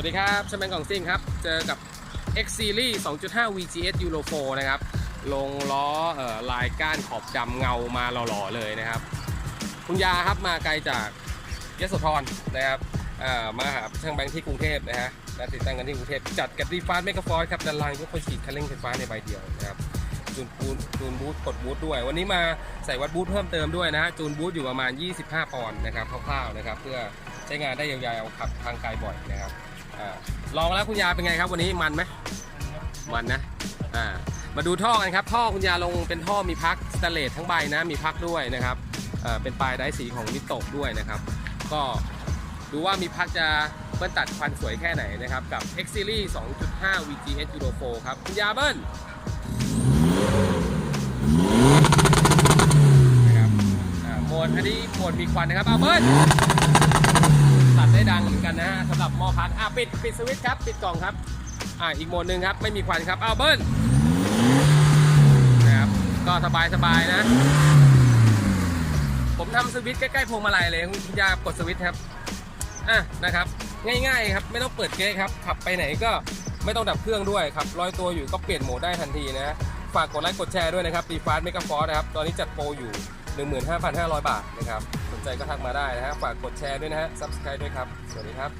วัสดีครับชแมนกล่องซิ่งครับ เจอกับ X Series 2.5 VGS Euro 4 นะครับ ลงล้อออลายก้านขอบดำเงามาหล่อๆเลยนะครับ คุณยาครับมาไกลจากยโสธรนะครับมาหาช่างแบงค์ที่กรุงเทพนะฮะและติดตั้งกันที่กรุงเทพจัดกับดีฟาสเมกาฟอร์ครับด้านล่างยกคนฉีดคันเร่งไฟฟ้าในใบเดียวนะครับจูนปูนจูนบูทกดบูทด้วย วันนี้มาใส่วัดบูทเพิ่มเติมด้วยนะฮะจูนบูทอยู่ประมาณ 25 ปอนด์นะครับคร่าวๆนะครับ เพื่อใช้งานได้ยาวๆขับทางไกลบ่อยนะครับ ลองแล้วคุณยาเป็นไงครับวันนี้มันไหมมันนะอ่ามาดูท่อกันครับ ท่อคุณยาลงเป็นท่อมีพักสเตเลสทั้งใบนะ มีพักด้วยนะครับเป็นปลายไดสีของนิโตกด้วยนะครับ ก็ดูว่ามีพักจะเบิ้ลตัดควันสวยแค่ไหนนะครับ กับ X Series 2.5 VGS Euro 4ครับ คุณยาเบิ้ลนะครับอ่าโหมดอั นมดมีควันนะครับเอาเบิ้ลตัดได้ดังเหมือนกันนะฮะสำหรับหม้อพักอะปิดปิดสวิตช์ครับ ปิดกล่องครับ อ่าอีกโหมดหนึ่งครับ ไม่มีควันครับเอาเบิ้ลนะครับก็สบายสบายๆนะ ผมทำสวิตช์ใกล้ๆพวงมาลัยเลยคุณยากดสวิตช์ครับอะนะครับ ง่ายๆครับไม่ต้องเปิดเก๊ครับขับไปไหนก็ไม่ต้องดับเครื่องด้วยครับลอยตัวอยู่ก็เปลี่ยนโหมดได้ทันทีนะฝากกดไลค์กดแชร์ด้วยนะครับดีฟาสเมกาฟอร์นะครับ ตอนนี้จัดโปรอยู่ 15,500 บาทนะครับ สนใจก็ทักมาได้นะฮะ ฝากกดแชร์ด้วยนะฮะซับสไครต์ด้วยครับ สวัสดีครับ